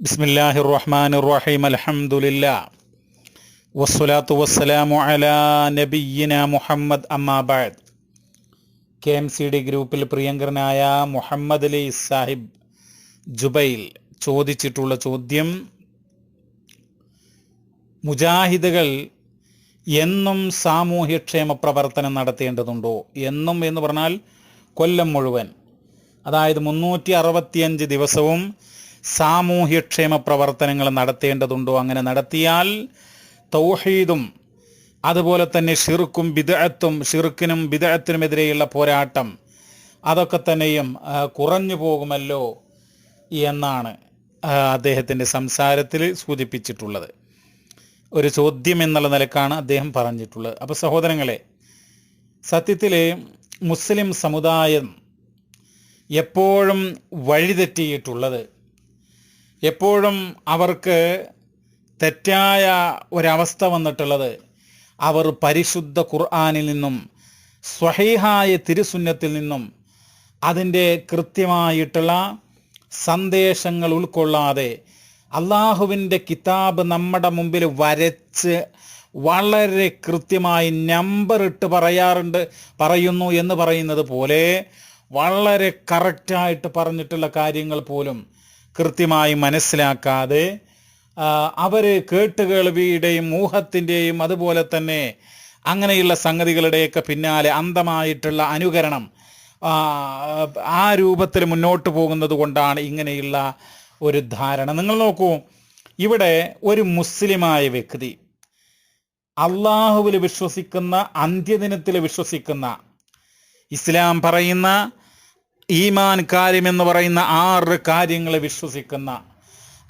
ബിസ്മില്ലാഹി റഹ്മാൻ റഹീം അലഹമുല്ല വസ്സലാത്തു വസ്സലാമു അലാ നബിയിന മുഹമ്മദ് അമ്മാബാദ് കെ എം സി ഡി ഗ്രൂപ്പിൽ പ്രിയങ്കരനായ മുഹമ്മദ് അലി സാഹിബ് ജുബൈൽ ചോദിച്ചിട്ടുള്ള ചോദ്യം മുജാഹിദുകൾ എന്നും സാമൂഹ്യക്ഷേമ പ്രവർത്തനം നടത്തേണ്ടതുണ്ടോ? എന്നും എന്ന് പറഞ്ഞാൽ കൊല്ലം മുഴുവൻ. അതായത് മുന്നൂറ്റി ദിവസവും സാമൂഹ്യക്ഷേമ പ്രവർത്തനങ്ങൾ നടത്തേണ്ടതുണ്ടോ? അങ്ങനെ നടത്തിയാൽ തൗഹീദും അതുപോലെ തന്നെ ഷിർക്കും ബിദഅത്തും ഷിർക്കിനും ബിദഅത്തിനുമെതിരെയുള്ള പോരാട്ടം അതൊക്കെ തന്നെയും കുറഞ്ഞു പോകുമല്ലോ എന്നാണ് അദ്ദേഹത്തിന്റെ സംസാരത്തിൽ സൂചിപ്പിച്ചിട്ടുള്ളത്. ഒരു ചോദ്യം എന്നുള്ള നിലക്കാണ് അദ്ദേഹം പറഞ്ഞിട്ടുള്ളത്. അപ്പോൾ സഹോദരങ്ങളെ സത്യത്തിൽ മുസ്ലിം സമുദായം എപ്പോഴും വഴിതെറ്റിയിട്ടുള്ളത് എപ്പോഴും അവർക്ക് തെറ്റായ ഒരവസ്ഥ വന്നിട്ടുള്ളത് അവർ പരിശുദ്ധ ഖുർആാനിൽ നിന്നും സ്വഹീഹായ തിരുസുന്നത്തിൽ നിന്നും അതിന്റെ കൃത്യമായിട്ടുള്ള സന്ദേശങ്ങൾ ഉൾക്കൊള്ളാതെ അള്ളാഹുവിന്റെ കിതാബ് നമ്മുടെ മുമ്പിൽ വരച്ച് വളരെ കൃത്യമായി നമ്പർ ഇട്ട് പറയാറുണ്ട് പറയുന്നു എന്ന് പറയുന്നത് പോലെ വളരെ കറക്റ്റായിട്ട് പറഞ്ഞിട്ടുള്ള കാര്യങ്ങൾ പോലും കൃത്യമായി മനസ്സിലാക്കാതെ അവർ കേട്ടുകേൾവിയുടെയും മൂഹത്തിന്റെയും അതുപോലെ തന്നെ അങ്ങനെയുള്ള സംഗതികളുടെയൊക്കെ പിന്നാലെ അന്തമായിട്ടുള്ള അനുകരണം ആ, രൂപത്തിൽ മുന്നോട്ട് പോകുന്നത് കൊണ്ടാണ് ഇങ്ങനെയുള്ള ഒരു ധാരണ. നിങ്ങൾ നോക്കൂ ഇവിടെ ഒരു മുസ്ലിമായ വ്യക്തി അള്ളാഹുവിൽ വിശ്വസിക്കുന്ന അന്ത്യദിനത്തിൽ വിശ്വസിക്കുന്ന ഇസ്ലാം പറയുന്ന ഈമാൻ കാര്യം എന്ന് പറയുന്ന ആറ് കാര്യങ്ങളെ വിശ്വസിക്കുന്ന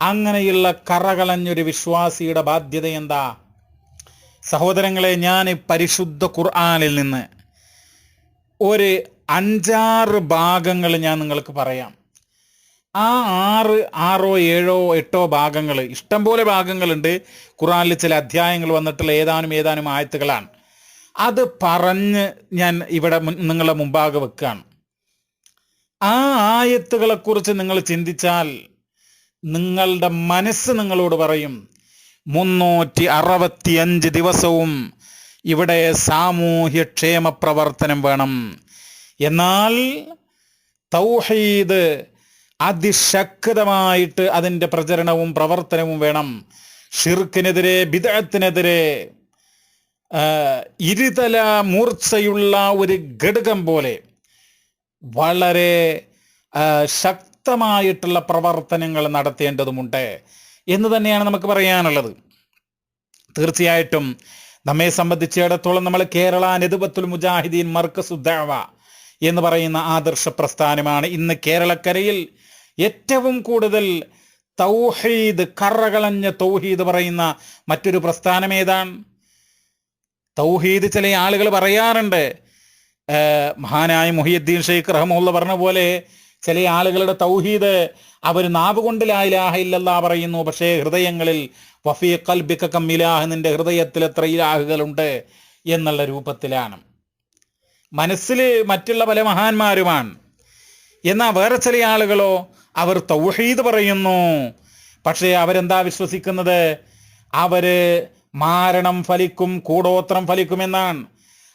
അങ്ങനെയുള്ള കറകളഞ്ഞൊരു വിശ്വാസിയുടെ ബാധ്യത എന്താ? സഹോദരങ്ങളെ ഞാൻ പരിശുദ്ധ ഖുർആാനിൽ നിന്ന് ഒരു അഞ്ചാറ് ഭാഗങ്ങൾ ഞാൻ നിങ്ങൾക്ക് പറയാം. ആ ആറ് ആറോ ഏഴോ എട്ടോ ഭാഗങ്ങൾ ഇഷ്ടംപോലെ ഭാഗങ്ങളുണ്ട്. ഖുറാനിൽ ചില അധ്യായങ്ങൾ വന്നിട്ടുള്ള ഏതാനും ഏതാനും ആയത്തുകളാണ്. അത് പറഞ്ഞ് ഞാൻ ഇവിടെ നിങ്ങളുടെ മുമ്പാകെ വെക്കുകയാണ്. ആ ആയത്തുകളെക്കുറിച്ച് നിങ്ങൾ ചിന്തിച്ചാൽ നിങ്ങളുടെ മനസ്സ് നിങ്ങളോട് പറയും മുന്നൂറ്റി അറുപത്തിയഞ്ച് ദിവസവും ഇവിടെ സാമൂഹ്യക്ഷേമ പ്രവർത്തനം വേണം. എന്നാൽ തൗഹീദ് അതിശക്തമായിട്ട് അതിന്റെ പ്രചരണവും പ്രവർത്തനവും വേണം. ഷിർക്കിനെതിരെ ബിദത്തിനെതിരെ ഇരുതല മൂർച്ചയുള്ള ഒരു ഘടകം പോലെ. വളരെ ശക്തമായിട്ടുള്ള പ്രവർത്തനങ്ങൾ നടത്തേണ്ടതുമുണ്ട് എന്ന് തന്നെയാണ് നമുക്ക് പറയാനുള്ളത്. തീർച്ചയായിട്ടും നമ്മെ സംബന്ധിച്ചിടത്തോളം നമ്മൾ കേരള നെതുബത്തുൽ മുജാഹിദീൻ മർക്കസുദ്ദാവ എന്ന് പറയുന്ന ആദർശ പ്രസ്ഥാനമാണ്. ഇന്ന് കേരളക്കരയിൽ ഏറ്റവും കൂടുതൽ തൗഹീദ് കറകളഞ്ഞ തൗഹീദ് പറയുന്ന മറ്റൊരു പ്രസ്ഥാനം ഏതാണ്? തൗഹീദ് ചില ആളുകൾ പറയാറുണ്ട്. മഹാനായ മുഹിയുദ്ദീൻ ഷെയ്ഖ് റഹമുല്ല പറഞ്ഞ പോലെ ചില ആളുകളുടെ തൗഹീദ് അവർ നാവ് കൊണ്ട് ലാ ഇലാഹ ഇല്ലല്ലാ പറയുന്നു. പക്ഷേ ഹൃദയങ്ങളിൽ വഫീ കൽബിക്ക കമ്മിലാഹ് നിന്റെ ഹൃദയത്തിൽ എത്ര ഇലാഹുകളുണ്ട് എന്നുള്ള രൂപത്തിലാണ്. മനസ്സിൽ മറ്റുള്ള പല മഹാന്മാരുമാണ്. എന്നാൽ വേറെ ചില ആളുകളോ അവർ തൗഹീദ് പറയുന്നു. പക്ഷേ അവരെന്താ വിശ്വസിക്കുന്നത്? അവർ മാരണം ഫലിക്കും കൂടോത്രം ഫലിക്കുമെന്നാണ്.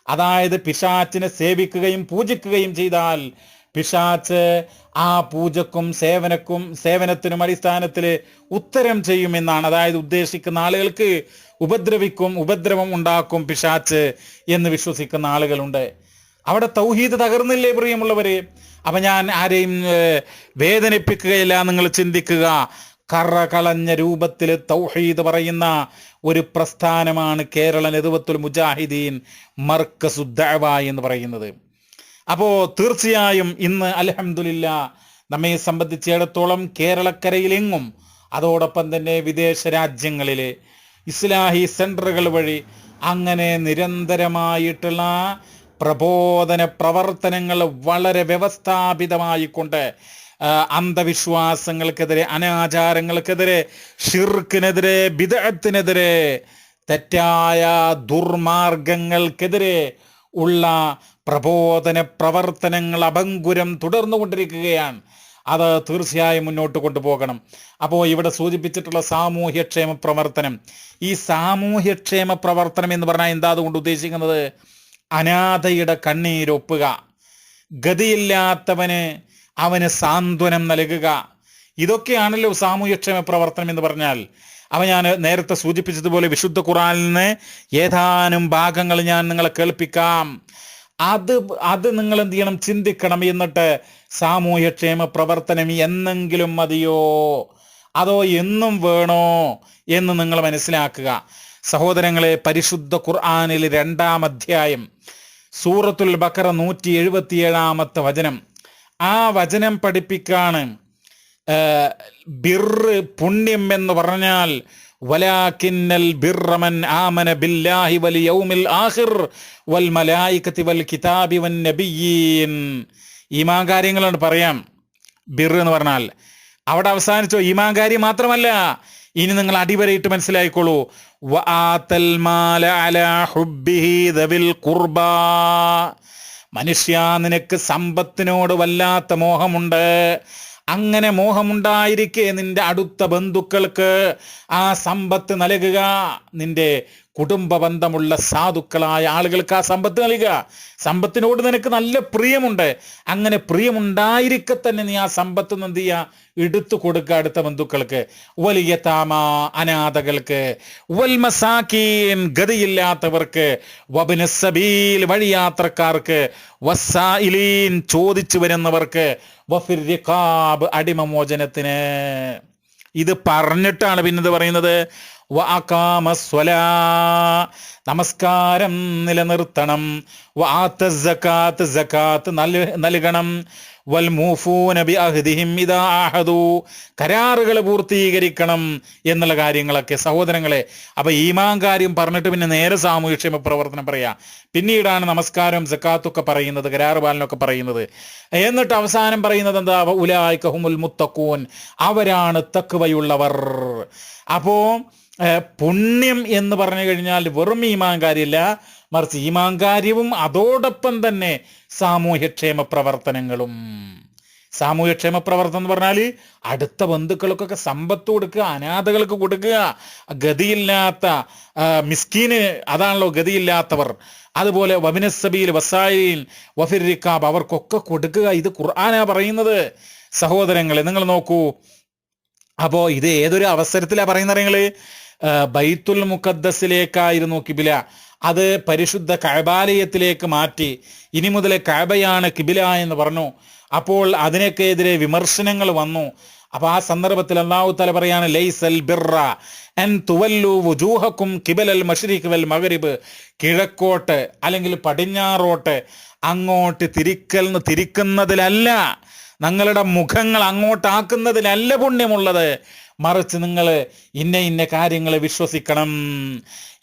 അതായത് പിശാച്ചിനെ സേവിക്കുകയും പൂജിക്കുകയും ചെയ്താൽ പിശാച്ച് ആ പൂജക്കും സേവനക്കും സേവനത്തിനും അടിസ്ഥാനത്തിൽ ഉത്തരം ചെയ്യുമെന്നാണ്. അതായത് ഉദ്ദേശിക്കുന്ന ആളുകൾക്ക് ഉപദ്രവിക്കും ഉപദ്രവം ഉണ്ടാക്കും പിശാച്ച് എന്ന് വിശ്വസിക്കുന്ന ആളുകളുണ്ട്. അവിടെ തൗഹീദ് തകർന്നില്ലേ പ്രിയമുള്ളവരെ? അപ്പൊ ഞാൻ ആരെയും വേദനിപ്പിക്കുകയില്ല നിങ്ങൾ ചിന്തിക്കുക. കറ കളഞ്ഞ രൂപത്തിൽ തൗഹീദ് പറയുന്ന ഒരു പ്രസ്ഥാനമാണ് കേരള നെതുവത്തുൽ മുജാഹിദീൻ മർക്കസുദ്ദവ എന്ന് പറയുന്നത്. അപ്പോൾ തീർച്ചയായും ഇന്ന് അലഹമില്ല നമ്മെ സംബന്ധിച്ചിടത്തോളം കേരളക്കരയിലെങ്ങും അതോടൊപ്പം തന്നെ വിദേശ രാജ്യങ്ങളിൽ ഇസ്ലാഹി സെന്ററുകൾ വഴി അങ്ങനെ നിരന്തരമായിട്ടുള്ള പ്രബോധന പ്രവർത്തനങ്ങൾ വളരെ വ്യവസ്ഥാപിതമായിക്കൊണ്ട് അന്ധവിശ്വാസങ്ങൾക്കെതിരെ അനാചാരങ്ങൾക്കെതിരെ ഷിർക്കിനെതിരെ ബിദഅത്തിനെതിരെ തെറ്റായ ദുർമാർഗങ്ങൾക്കെതിരെ ഉള്ള പ്രബോധന പ്രവർത്തനങ്ങൾ അഭങ്കുരം തുടർന്നുകൊണ്ടിരിക്കുകയാണ്. അത് തീർച്ചയായും മുന്നോട്ട് കൊണ്ടുപോകണം. അപ്പോൾ ഇവിടെ സൂചിപ്പിച്ചിട്ടുള്ള സാമൂഹ്യക്ഷേമ പ്രവർത്തനം. ഈ സാമൂഹ്യക്ഷേമ പ്രവർത്തനം എന്ന് പറഞ്ഞാൽ എന്താ അതുകൊണ്ട് ഉദ്ദേശിക്കുന്നത്? അനാഥയുടെ കണ്ണീരൊപ്പുക. ഗതിയില്ലാത്തവന് അവന് സാന്ത്വനം നൽകുക. ഇതൊക്കെയാണല്ലോ സാമൂഹ്യക്ഷേമ പ്രവർത്തനം എന്ന് പറഞ്ഞാൽ. അവ ഞാൻ നേരത്തെ സൂചിപ്പിച്ചതുപോലെ വിശുദ്ധ ഖുറാനിന് ഏതാനും ഭാഗങ്ങൾ ഞാൻ നിങ്ങളെ കേൾപ്പിക്കാം. അത് അത് നിങ്ങൾ എന്ത് ചെയ്യണം? ചിന്തിക്കണം എന്നിട്ട് സാമൂഹ്യക്ഷേമ പ്രവർത്തനം എന്നെങ്കിലും മതിയോ? അതോ എന്നും വേണോ എന്ന് നിങ്ങൾ മനസ്സിലാക്കുക. സഹോദരങ്ങളെ പരിശുദ്ധ ഖുർആാനിൽ രണ്ടാം അധ്യായം സൂറത്തുൽ ബക്കറ നൂറ്റി എഴുപത്തിയേഴാമത്തെ വചനം. ആ വചനം പഠിപ്പിക്കാണ്. ബിർ ബിർറ് പുണ്യം എന്ന് പറഞ്ഞാൽ വലാകിന്നൽ ബിർറമൻ ആമന ബില്ലാഹി വൽ യൗമിൽ ആഖിർ വൽ മലായികത്തി വൽ കിതാബി വൻ നബിയീൻ. ഈമാൻ കാര്യങ്ങളാണ് പറയാം. ബിർ എന്ന് പറഞ്ഞാൽ. അവിടെ അവസാനിച്ചോ? ഈമാൻ കാര്യം മാത്രമല്ല. ഇനി നിങ്ങൾ അടിവരയിട്ട് മനസ്സിലായിക്കോളൂ. വആത്തൽ മാല അലാ ഹുബ്ബിഹി ദവിൽ ഖുർബാ. മനുഷ്യ നിനക്ക് സമ്പത്തിനോട് വല്ലാത്ത മോഹമുണ്ട്. അങ്ങനെ മോഹമുണ്ടായിരിക്കെ നിന്റെ അടുത്ത ബന്ധുക്കൾക്ക് ആ സമ്പത്ത് നൽകുക. നിന്റെ കുടുംബ ബന്ധമുള്ള സാധുക്കളായ ആളുകൾക്ക് ആ സമ്പത്ത് നൽകുക. സമ്പത്തിനോട് നിനക്ക് നല്ല പ്രിയമുണ്ട്. അങ്ങനെ പ്രിയമുണ്ടായിരിക്കെ തന്നെ നീ ആ സമ്പത്ത് എന്ത് ചെയ്യുക? എടുത്തു കൊടുക്കുക അടുത്ത ബന്ധുക്കൾക്ക്. വലിയ താമ അനാഥകൾക്ക്. വൽമസാക്കീൻ ഗതിയില്ലാത്തവർക്ക്. വബിനസബീൽ വഴിയാത്രക്കാർക്ക്. വസ്സായിലീൻ ചോദിച്ചു വരുന്നവർക്ക്. വഫിർ അടിമമോചനത്തിന്. ഇത് പറഞ്ഞിട്ടാണ് പിന്നത് പറയുന്നത്? നമസ്കാരം നിലനിർത്തണം. നൽകണം. അഹ്ദിഹിം കരാറുകൾ പൂർത്തീകരിക്കണം എന്നുള്ള കാര്യങ്ങളൊക്കെ സഹോദരങ്ങളെ അപ്പൊ ഈമാൻ കാര്യം പറഞ്ഞിട്ട് പിന്നെ നേരെ സാമൂഹ്യക്ഷേമ പ്രവർത്തനം പറയാ. പിന്നീടാണ് നമസ്കാരം സക്കാത്തൊക്കെ പറയുന്നത് കരാറ് പാലനൊക്കെ പറയുന്നത്. എന്നിട്ട് അവസാനം പറയുന്നത് എന്താ? ഉലായിക്കഹുമുൽ മുത്തക്കൂൻ അവരാണ് തക്കുവയുള്ളവർ അപ്പോ പുണ്യം എന്ന് പറഞ്ഞു കഴിഞ്ഞാൽ വെറും ഈമാൻ കാര്യമില്ല മറിച്ച് ഈമാൻ കാര്യവും അതോടൊപ്പം തന്നെ സാമൂഹ്യക്ഷേമ പ്രവർത്തനങ്ങളും. സാമൂഹ്യക്ഷേമ പ്രവർത്തനം എന്ന് പറഞ്ഞാൽ അടുത്ത ബന്ധുക്കൾക്കൊക്കെ സമ്പത്ത് കൊടുക്കുക അനാഥകൾക്ക് കൊടുക്കുക ഗതിയില്ലാത്ത മിസ്കീന് അതാണല്ലോ ഗതിയില്ലാത്തവർ. അതുപോലെ വബിനസബിയിൽ വസായിൽ വഫിർ റിക്കാബ് അവർക്കൊക്കെ കൊടുക്കുക. ഇത് ഖുർആനാ പറയുന്നത്. സഹോദരങ്ങളെ നിങ്ങൾ നോക്കൂ. അപ്പോൾ ഇത് ഏതൊരു അവസരത്തിലാ പറയുന്നത് നിങ്ങൾ? ആ, ബൈത്തുൽ മുഖദ്ദസിലേക്കായിരുന്നു കിബില. അത് പരിശുദ്ധ കഴബാലയത്തിലേക്ക് മാറ്റി ഇനി മുതൽ കഴബയാണ് കിബില എന്ന് പറഞ്ഞു. അപ്പോൾ അതിനൊക്കെതിരെ വിമർശനങ്ങൾ വന്നു. അപ്പൊ ആ സന്ദർഭത്തിൽ അള്ളാഹു തല പറയാണ് ലൈസൽ ബിർറ എൻ തുവല്ലു വുജൂഹക്കും കിബലൽ മഷ്രിഖ് വൽ മകരിബ് കിഴക്കോട്ട് അല്ലെങ്കിൽ പടിഞ്ഞാറോട്ട് അങ്ങോട്ട് തിരിക്കൽ തിരിക്കുന്നതിലല്ല. നിങ്ങളുടെ മുഖങ്ങൾ അങ്ങോട്ടാക്കുന്നതിലല്ല പുണ്യമുള്ളത്. മറിച്ച് നിങ്ങൾ ഇന്ന ഇന്ന കാര്യങ്ങൾ വിശ്വസിക്കണം.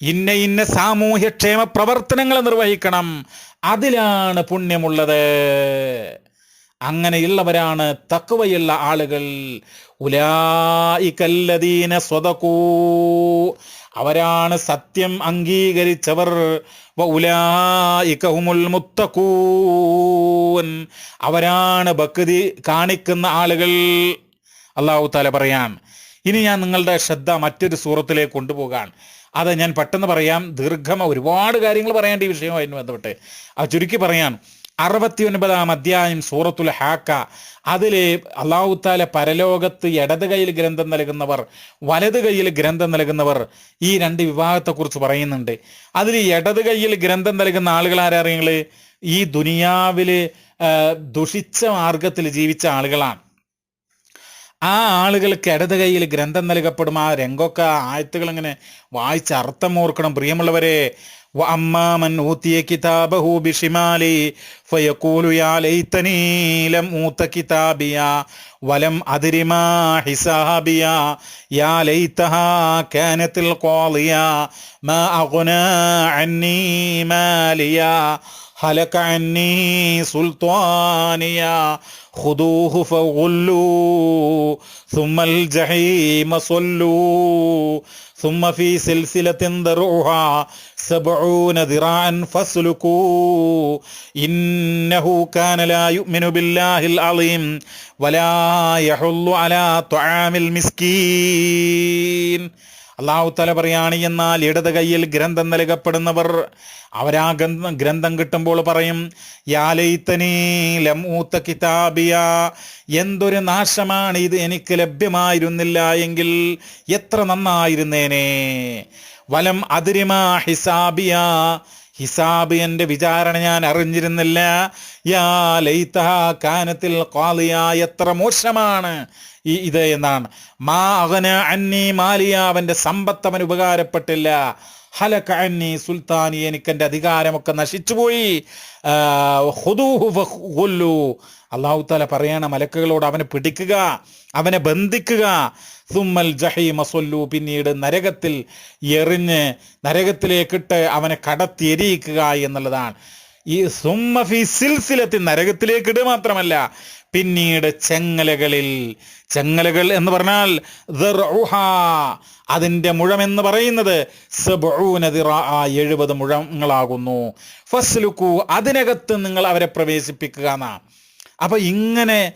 ഇന്ന ഇന്ന സാമൂഹ്യക്ഷേമ പ്രവർത്തനങ്ങൾ നിർവഹിക്കണം. അതിലാണ് പുണ്യമുള്ളത്. അങ്ങനെയുള്ളവരാണ് തക്കവയുള്ള ആളുകൾ. ഉലായിക്കല്ലദീന സ്വതകൂ അവരാണ് സത്യം അംഗീകരിച്ചവർ. അവരാണ് ഭക്തി കാണിക്കുന്ന ആളുകൾ. അള്ളാഹു താല പറയാൻ ഇനി ഞാൻ നിങ്ങളുടെ ശ്രദ്ധ മറ്റൊരു സൂറത്തിലേക്ക് കൊണ്ടുപോകാൻ. അത് ഞാൻ പെട്ടെന്ന് പറയാം. ദീർഘമ ഒരുപാട് കാര്യങ്ങൾ പറയേണ്ട ഈ വിഷയവുമായിട്ട് ബന്ധപ്പെട്ട്. അത് ചുരുക്കി പറയാൻ അറുപത്തി ഒൻപതാം അധ്യായം സൂറത്തുൽ ഹാക്ക. അതിൽ അള്ളാഹുത്താല പരലോകത്ത് ഇടത് കൈയിൽ ഗ്രന്ഥം നൽകുന്നവർ വലത് കൈയിൽ ഗ്രന്ഥം നൽകുന്നവർ ഈ രണ്ട് വിഭാഗത്തെക്കുറിച്ച് പറയുന്നുണ്ട്. അതിൽ ഇടത് കൈയിൽ ഗ്രന്ഥം നൽകുന്ന ആളുകൾ ആരറിയങ്ങൾ ഈ ദുനിയാവിൽ ദുഷിച്ച മാർഗത്തിൽ ജീവിച്ച ആളുകളാണ്. ആ ആളുകൾക്ക് ഇടത് കയ്യിൽ ഗ്രന്ഥം നൽകപ്പെടും. ആ രംഗൊക്കെ ആയത്തുകൾ ഇങ്ങനെ വായിച്ച് അർത്ഥം ഓർക്കണം. പ്രിയമുള്ളവരെ അമ്മാമൻ ഊതിയ കിതാബഹു ബിഷിമാലി ഫയഖൂലു യാ ലൈതനീലം ഊത കിതാബിയ വലം അതിരിമാ ഹിസാബിയ യാ ലൈതഹാ കാനത്തിൽ ഖാളിയ മാ അഗ്നാ അന്നി മാലിയ. هلك عني سلطانيا خذوه فغلوا ثم الجحيم صلوا ثم في سلسلة ذرعها سبعون ذراعا فاسلكوا إنه كان لا يؤمن بالله العظيم ولا يحل على طعام المسكين അള്ളാഹു തല പറയാണ് എന്നാൽ ഇടത് കയ്യിൽ ഗ്രന്ഥം നൽകപ്പെടുന്നവർ അവരാ ഗ്രന്ഥം ഗ്രന്ഥം കിട്ടുമ്പോൾ പറയും യാലൈത്തനീ ലമൂത്ത കിതാബിയ എന്തൊരു നാശമാണ് ഇത് എനിക്ക് ലഭ്യമായിരുന്നില്ല എങ്കിൽ എത്ര നന്നായിരുന്നേനെ? വലം അതിരിമാ ഹിസാബിയ ഹിസാബ് എന്റെ വിചാരണ ഞാൻ അറിഞ്ഞിരുന്നില്ല. യാ ലൈതഹ കാനത്തിൽ ഖാലിയ എത്ര മോശമാണ് ഈ ഇത് എന്നാണ്. മാ അകന അന്നി മാലിയ അവന്റെ സമ്പത്ത് അവന് ഉപകാരപ്പെട്ടില്ല. ഹലക അന്നി സുൽത്താനി എനിക്ക് എന്റെ അധികാരമൊക്കെ നശിച്ചുപോയി. അള്ളാഹു താല പറയണ മലക്കുകളോട് അവനെ പിടിക്കുക അവനെ ബന്ധിക്കുക. സുമ്മൽ ജഹീമ സൊല്ലു. പിന്നീട് നരകത്തിൽ എറിഞ്ഞ് നരകത്തിലേക്കിട്ട് അവനെ കടത്തി എരിയിക്കുക എന്നുള്ളതാണ്. ഈ സുമ്മ ഫി സിൽസിലത്തിൽ നരകത്തിലേക്കിട് മാത്രമല്ല പിന്നീട് ചെങ്ങലകളിൽ ചെങ്ങലകൾ എന്ന് പറഞ്ഞാൽ അതിന്റെ അതിന്റെ മുഴം എന്ന് പറയുന്നത് എഴുപത് മുഴങ്ങളാകുന്നു. ഫസ്ലുക്കു അതിനകത്ത് നിങ്ങൾ അവരെ പ്രവേശിപ്പിക്കുക എന്നാ അപ്പൊ ഇങ്ങനെ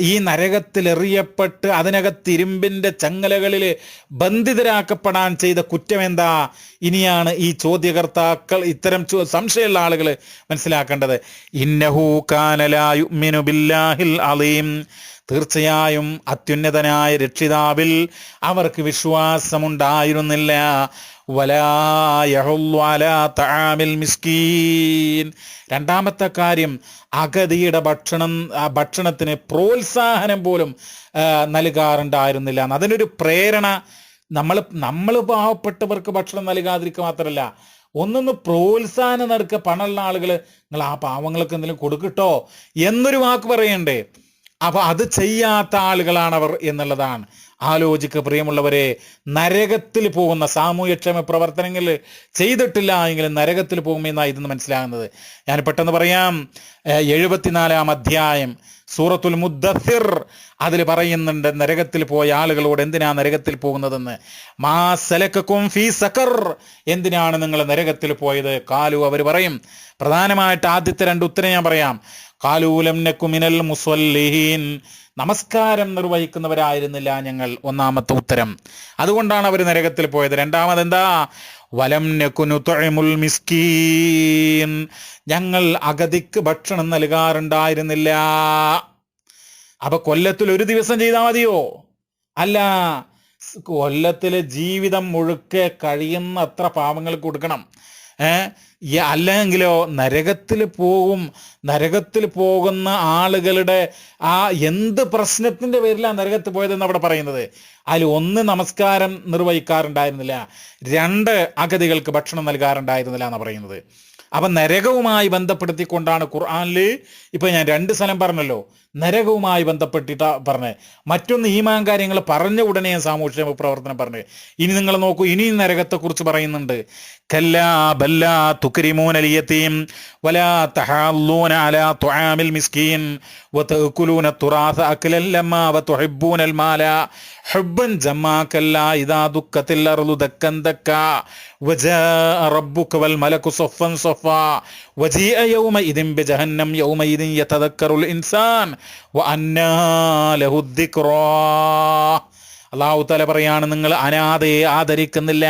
ഈ നരകത്തിൽ എറിയപ്പെട്ട് അതിനകത്ത് ഇരുമ്പിന്റെ ചങ്ങലകളിൽ ബന്ധിതരാക്കപ്പെടാൻ ചെയ്ത കുറ്റം എന്താ ഇനിയാണ് ഈ ചോദ്യകർത്താക്കൾ ഇത്തരം സംശയമുള്ള ആളുകൾ മനസ്സിലാക്കേണ്ടത്. ഇന്നഹൂ കാനലായു ബില്ലാഹിൽ അലീം. തീർച്ചയായും അത്യുന്നതനായ രക്ഷിതാവിൽ അവർക്ക് വിശ്വാസമുണ്ടായിരുന്നില്ല. മിസ്കീൻ. രണ്ടാമത്തെ കാര്യം അഗതിയുടെ ഭക്ഷണം ഭക്ഷണത്തിന് പ്രോത്സാഹനം പോലും നൽകാറുണ്ടായിരുന്നില്ല. അതിനൊരു പ്രേരണ നമ്മൾ നമ്മൾ പാവപ്പെട്ടവർക്ക് ഭക്ഷണം നൽകാതിരിക്കുക മാത്രമല്ല ഒന്നൊന്ന് പ്രോത്സാഹനം നടക്കുക പണമുള്ള ആളുകൾ നിങ്ങൾ ആ പാവങ്ങൾക്ക് എന്തെങ്കിലും കൊടുക്കട്ടോ? എന്നൊരു വാക്ക് പറയണ്ടേ. അപ്പൊ അത് ചെയ്യാത്ത ആളുകളാണവർ എന്നുള്ളതാണ്. ആലോചിക്കുക പ്രിയമുള്ളവരെ നരകത്തിൽ പോകുന്ന സാമൂഹ്യക്ഷേമ പ്രവർത്തനങ്ങൾ ചെയ്തിട്ടില്ല എങ്കിൽ നരകത്തിൽ പോകുമെന്നാണ് ഇതെന്ന് മനസ്സിലാകുന്നത്. ഞാൻ പെട്ടെന്ന് പറയാം എഴുപത്തിനാലാം അധ്യായം സൂറത്തുൽ മുദ്ദസിർ അതിൽ പറയുന്നുണ്ട് നരകത്തിൽ പോയ ആളുകളോട് എന്തിനാ നരകത്തിൽ പോകുന്നതെന്ന്? മാ സലക്കും ഫീ സക്കർ എന്തിനാണ് നിങ്ങൾ നരകത്തിൽ പോയത്? കാലു അവർ പറയും പ്രധാനമായിട്ട് ആദ്യത്തെ രണ്ട് ഉത്തരം ഞാൻ പറയാം. കാലൂലം നക്കുമിനൽ മുസ്വല്ലീൻ നമസ്കാരം നിർവഹിക്കുന്നവരായിരുന്നില്ല ഞങ്ങൾ. ഒന്നാമത്തെ ഉത്തരം. അതുകൊണ്ടാണ് അവർ നരകത്തിൽ പോയത്. രണ്ടാമത് എന്താ വലം നക്കുനു തൊഴിമുൽ മിസ്കീൻ. ഞങ്ങൾ അഗതിക്ക് ഭക്ഷണം നൽകാറുണ്ടായിരുന്നില്ല. അപ്പൊ കൊല്ലത്തിൽ ഒരു ദിവസം ചെയ്താൽ മതിയോ? അല്ല കൊല്ലത്തിലെ ജീവിതം മുഴുക്കെ കഴിയുന്ന അത്ര പാവങ്ങൾക്ക് കൊടുക്കണം. അല്ലെങ്കിലോ നരകത്തിൽ പോകും നരകത്തിൽ പോകുന്ന ആളുകളുടെ ആ എന്ത് പ്രശ്നത്തിന്റെ പേരിലാണ് നരകത്ത് പോയതെന്ന് അവിടെ പറയുന്നത്? അതിൽ ഒന്ന് നമസ്കാരം നിർവഹിക്കാറുണ്ടായിരുന്നില്ല രണ്ട് അഗതികൾക്ക് ഭക്ഷണം നൽകാറുണ്ടായിരുന്നില്ല എന്ന് പറയുന്നത്. അപ്പം നരകവുമായി ബന്ധപ്പെടുത്തിക്കൊണ്ടാണ് ഖുർആനിൽ ഇപ്പം ഞാൻ രണ്ട് സ്ഥലം പറഞ്ഞല്ലോ. നരകവുമായി ബന്ധപ്പെട്ടിട്ടാ പറഞ്ഞത് മറ്റൊന്ന് ഈമാൻ കാര്യങ്ങൾ പറഞ്ഞ ഉടനെ ഞാൻ സാമൂഹ്യ പ്രവർത്തനം പറഞ്ഞു ഇനി നിങ്ങൾ നോക്കൂ ഇനി നരകത്തെ കുറിച്ച് പറയുന്നുണ്ട് കല്ലാ ബല്ലാ തുക്രിമൂന യതീം വലാ തഹാല്ലൂന അലാ തുആമിൽ മിസ്കീൻ വതഅകുലൂന തുറാസ അക്ലൻ ലമ്മാ വതുഹിബ്ബൂനൽ മാല ഹുബ്ബൻ ജമ്മാ കല്ലാ ഇദാ ദുക്കത്തിൽ അർളു ദക്കൻ ദക്കാ وجاء ربك والملك صفا صفا وجيء يومئذ بجهنم يومئذ يتذكر الإنسان وأنى له الذكرى അള്ളാഹു തല പറയാണ് നിങ്ങൾ അനാഥയെ ആദരിക്കുന്നില്ല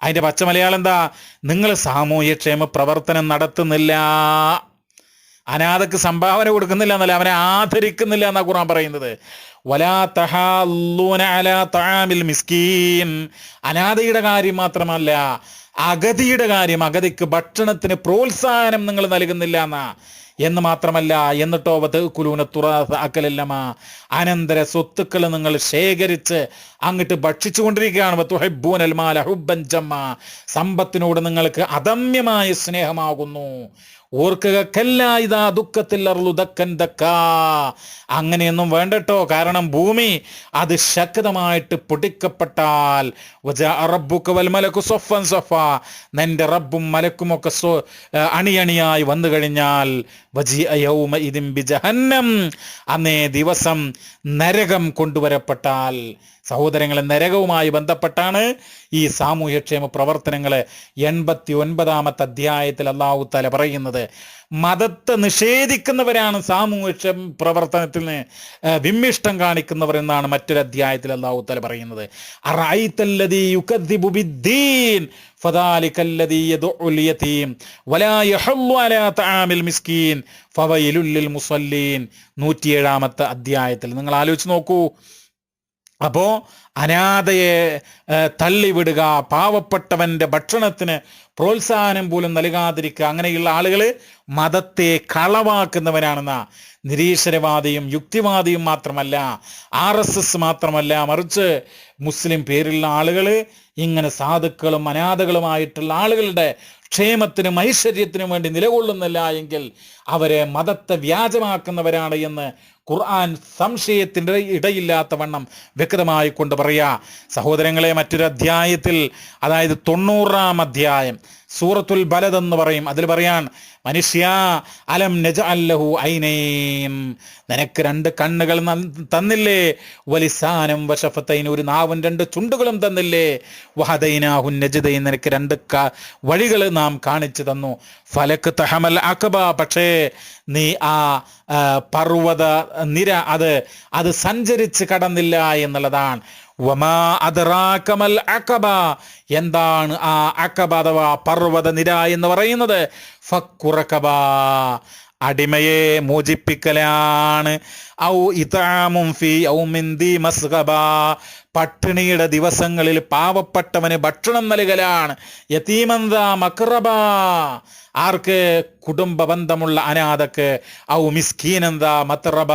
അതിന്റെ പച്ച മലയാളം എന്താ നിങ്ങൾ സാമൂഹ്യക്ഷേമ പ്രവർത്തനം നടത്തുന്നില്ല അനാഥക്ക് സംഭാവന കൊടുക്കുന്നില്ല എന്നല്ല അവനെ ആദരിക്കുന്നില്ല എന്നാ ഖുർആൻ പറയുന്നത് വലാ തഹാല്ലൂന അലാ തആമിൽ മിസ്കീൻ അനാഥയുടെ കാര്യം മാത്രമല്ല അഗതിയുടെ കാര്യം അഗതിക്ക് ഭക്ഷണത്തിന് പ്രോത്സാഹനം നിങ്ങൾ നൽകുന്നില്ല എന്നാ. എന്ന് മാത്രമല്ല എന്നിട്ടോ കുലൂന തുറാസ അക്കലല്ലമ അനന്തര സ്വത്തുക്കൾ നിങ്ങൾ ശേഖരിച്ച് അങ്ങോട്ട് ഭക്ഷിച്ചു കൊണ്ടിരിക്കുകയാണ് സമ്പത്തിനോട് നിങ്ങൾക്ക് അദമ്യമായ സ്നേഹമാകുന്നു. ഓർക്കുക കല്ല ഇതാ ദുഃഖത്തിൽ അർളു ദക്കൻ ദക്കാ. അങ്ങനെയൊന്നും വേണ്ടട്ടോ. കാരണം ഭൂമി അത് ശക്തമായിട്ട് പൊടിക്കപ്പെട്ടാൽ നിന്റെ റബ്ബും മലക്കും ഒക്കെ അണിയണിയായി വന്നു കഴിഞ്ഞാൽ വജി യൗമ ഇതിം ബിജഹന്നം അന്നേ ദിവസം നരകം കൊണ്ടുവരപ്പെട്ടാൽ സഹോദരങ്ങളെ നരകവുമായി ബന്ധപ്പെട്ടാണ് ഈ സാമൂഹ്യക്ഷേമ പ്രവർത്തനങ്ങള് എൺപത്തി ഒൻപതാമത്തെ അധ്യായത്തിൽ അള്ളാഹു തല പറയുന്നത് മതത്തെ നിഷേധിക്കുന്നവരാണ് സാമൂഹ്യക്ഷേമ പ്രവർത്തനത്തിന് ഏഹ്, വിമ്മിഷ്ടം കാണിക്കുന്നവർ എന്നാണ് മറ്റൊരു അധ്യായത്തിൽ അള്ളാഹു തല പറയുന്നത് അറഅയ്തല്ലദീ യുകദ്ദിബു ബിദ്ദീൻ فذلك الذي يدعو اليتيم ولا يحض على طعام المسكين فويل للمصلين നൂറ്റിയേഴാമത്തെ അധ്യായത്തിൽ നിങ്ങൾ ആലോചിച്ച് നോക്കൂ അപ്പോ അനാഥയെ തള്ളിവിടുക പാവപ്പെട്ടവന്റെ ഭക്ഷണത്തിന് പ്രോത്സാഹനം പോലും നൽകാതിരിക്കുക അങ്ങനെയുള്ള ആളുകൾ മതത്തെ കളവാക്കുന്നവരാണെന്ന. നിരീശ്വരവാദിയും യുക്തിവാദിയും മാത്രമല്ല ആർ എസ് എസ് മാത്രമല്ല മറിച്ച് മുസ്ലിം പേരുള്ള ആളുകൾ ഇങ്ങനെ സാധുക്കളും അനാഥകളുമായിട്ടുള്ള ആളുകളുടെ ക്ഷേമത്തിനും ഐശ്വര്യത്തിനും വേണ്ടി നിലകൊള്ളുന്നില്ല എങ്കിൽ അവരെ മതത്തെ വ്യാജമാക്കുന്നവരാണ് എന്ന് ഖുർആൻ സംശയത്തിന്റെ ഇടയില്ലാത്ത വണ്ണം വ്യക്തമായി കൊണ്ട് പറയാ. സഹോദരങ്ങളെ മറ്റൊരു അധ്യായത്തിൽ അതായത് തൊണ്ണൂറാം അധ്യായം സൂറത്തുൽ ബലദ് എന്ന് പറയും. അതിൽ പറയാൻ മനുഷ്യ അലം നജ അല്ലഹു ഐനൈൻ. നിനക്ക് രണ്ട് കണ്ണുകൾ തന്നില്ലേ? വലിസാനം വശഫത്തൈൻ ഒരു നാവും രണ്ട് ചുണ്ടുകളും തന്നില്ലേ? വഹദൈനാഹു നജതൈ നിനക്ക് രണ്ട് വഴികൾ നാം കാണിച്ചു തന്നു. ഫലക്ക് തഹമൽ അക്കബ പക്ഷേ നീ ആ പർവത നിര അത് അത് സഞ്ചരിച്ച് കടന്നില്ല എന്നുള്ളതാണ്. വമാ എന്താണ് ആ അക്കബ അഥവാ പർവത നിര എന്ന് പറയുന്നത്? ഫക്കുറക്കബ. അടിമയെ മോചിപ്പിക്കലാണ്. ഔ ഇതാമും ഫി ഔമിൻ ദി മസ്ഗബ. പട്ടിണിയുടെ ദിവസങ്ങളിൽ പാവപ്പെട്ടവന് ഭക്ഷണം നൽകലാണ്. യതീമന്ത മക്റബ. ആർക്ക് കുടുംബ ബന്ധമുള്ള അനാഥക്ക് ഔ മിസ്കീനന്ത മത്രബ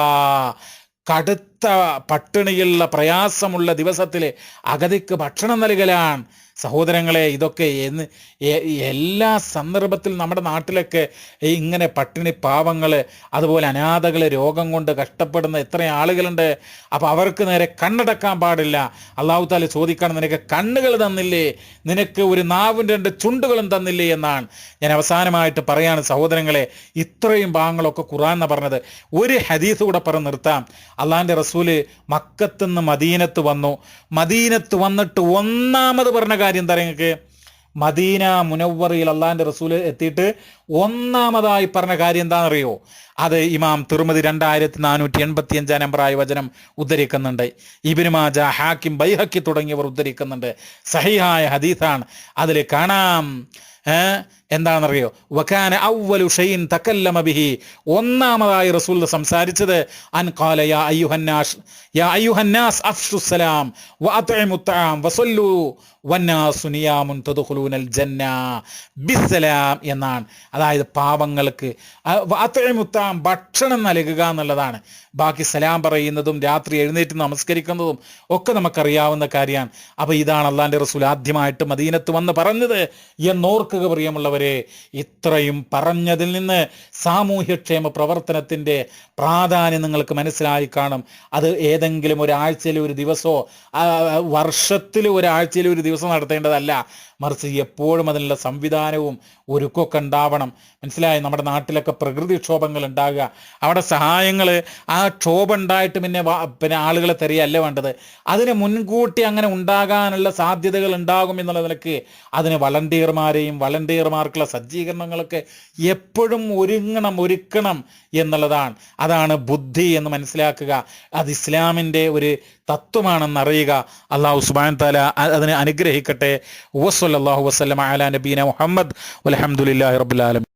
കടുത്ത പട്ടിണിയുള്ള പ്രയാസമുള്ള ദിവസത്തിൽ അഗതിക്ക് ഭക്ഷണം നൽകലാണ്. സഹോദരങ്ങളെ ഇതൊക്കെ എന്ന് എല്ലാ സന്ദർഭത്തിൽ നമ്മുടെ നാട്ടിലൊക്കെ ഇങ്ങനെ പട്ടിണി പാവങ്ങൾ അതുപോലെ അനാഥകൾ രോഗം കൊണ്ട് കഷ്ടപ്പെടുന്ന എത്ര ആളുകളുണ്ട്. അപ്പോൾ അവർക്ക് നേരെ കണ്ണടക്കാൻ പാടില്ല. അള്ളാഹു താല ചോദിക്കണം നിനക്ക് കണ്ണുകൾ തന്നില്ലേ? നിനക്ക് ഒരു നാവും രണ്ട് ചുണ്ടുകളും തന്നില്ലേ? എന്നാണ്. ഞാൻ അവസാനമായിട്ട് പറയാണ് സഹോദരങ്ങളെ ഇത്രയും ഭാഗങ്ങളൊക്കെ ഖുറാൻ എന്ന് പറഞ്ഞത്. ഒരു ഹദീസ് കൂടെ പറഞ്ഞ് നിർത്താം. അള്ളാഹിന്റെ റസൂൽ മക്കത്തുനിന്ന് മദീനത്ത് വന്നു. മദീനത്ത് വന്നിട്ട് ഒന്നാമത് പറഞ്ഞ കാര്യം എന്താ നിങ്ങൾക്ക്? മദീന മുനവ്വറയിൽ അള്ളാഹിന്റെ റസൂൽ എത്തിയിട്ട് ഒന്നാമതായി പറഞ്ഞ കാര്യം എന്താണെന്നറിയോ അത് ഇമാം തിരുമതി രണ്ടായിരത്തി നാനൂറ്റി എൺപത്തി അഞ്ചാം നമ്പറായ വചനം ഉദ്ധരിക്കുന്നുണ്ട്. ഇബിനുമാജ ഹാക്കിം ബൈഹക്കി തുടങ്ങിയവർ ഉദ്ധരിക്കുന്നുണ്ട്. സഹിഹായ ഹദീസാണ്. അതിൽ കാണാം. എന്താണെന്നറിയോ? വക്കാന ഔവലു ഷൈൻ തക്കല്ലമ ബിഹി. ഒന്നാമതായി റസൂൽ സംസാരിച്ചത് അൻ ഖാല യാ അയ്യുഹന്നാസ് യാ അയ്യുഹന്നാസ് അഫ്ഷു സലാം വഅത്ഇമു തആം വസല്ലു വന്നാസു നിയാമുൻ തദ്ഖുലൂനൽ ജന്ന ബിസ്സലാം എന്നാണ്. അതായത് പാവങ്ങൾക്ക് വഅത്ഇമുത്താം ഭക്ഷണം നൽകുക എന്നുള്ളതാണ്. ബാക്കി സലാം പറയുന്നതും രാത്രി എഴുന്നേറ്റ് നമസ്കരിക്കുന്നതും ഒക്കെ നമുക്കറിയാവുന്ന കാര്യമാണ് അപ്പോൾ ഇതാണ് അള്ളാന്റെ റസൂൽ ആദ്യമായിട്ട് മദീനത്ത് വന്ന് പറഞ്ഞത്. എന്നോർക്കുക പ്രിയമുള്ളവരെ ഇത്രയും പറഞ്ഞതിൽ നിന്ന് സാമൂഹ്യക്ഷേമ പ്രവർത്തനത്തിന്റെ പ്രാധാന്യം നിങ്ങൾക്ക് മനസ്സിലായി കാണും. അത് ഏതെങ്കിലും ഒരാഴ്ചയിൽ ഒരു ദിവസമോ വർഷത്തിൽ ഒരാഴ്ചയിൽ ഒരു ദിവസം നടത്തേണ്ടതല്ല. മറിച്ച് എപ്പോഴും അതിനുള്ള സംവിധാനവും ഒരുക്കൊക്കെ ഉണ്ടാവണം. മനസ്സിലായി? നമ്മുടെ നാട്ടിലൊക്കെ പ്രകൃതിക്ഷോഭങ്ങൾ ഉണ്ടാകുക. അവിടെ സഹായങ്ങൾ ആ ക്ഷോഭം ഉണ്ടായിട്ട് പിന്നെ പിന്നെ ആളുകളെ തെറിയല്ല വേണ്ടത്. അതിന് മുൻകൂട്ടി അങ്ങനെ ഉണ്ടാകാനുള്ള സാധ്യതകൾ ഉണ്ടാകും എന്നുള്ള നിലയ്ക്ക് അതിന് വളണ്ടിയർമാരെയും വളണ്ടിയർമാർക്കുള്ള സജ്ജീകരണങ്ങളൊക്കെ എപ്പോഴും ഒരുങ്ങണം ഒരുക്കണം എന്നുള്ളതാണ്. അതാണ് ബുദ്ധി എന്ന് മനസ്സിലാക്കുക. അത് ഇസ്ലാമിന്റെ ഒരു തത്വമാണെന്ന് അറിയുക. അള്ളാഹു സുബാൻ താല അതിനെ അനുഗ്രഹിക്കട്ടെ. വസ്വല്ലാഹു വസ്ലം അല നബീന മുഹമ്മദ്. അലഹമുല്ലാ റബുലാലം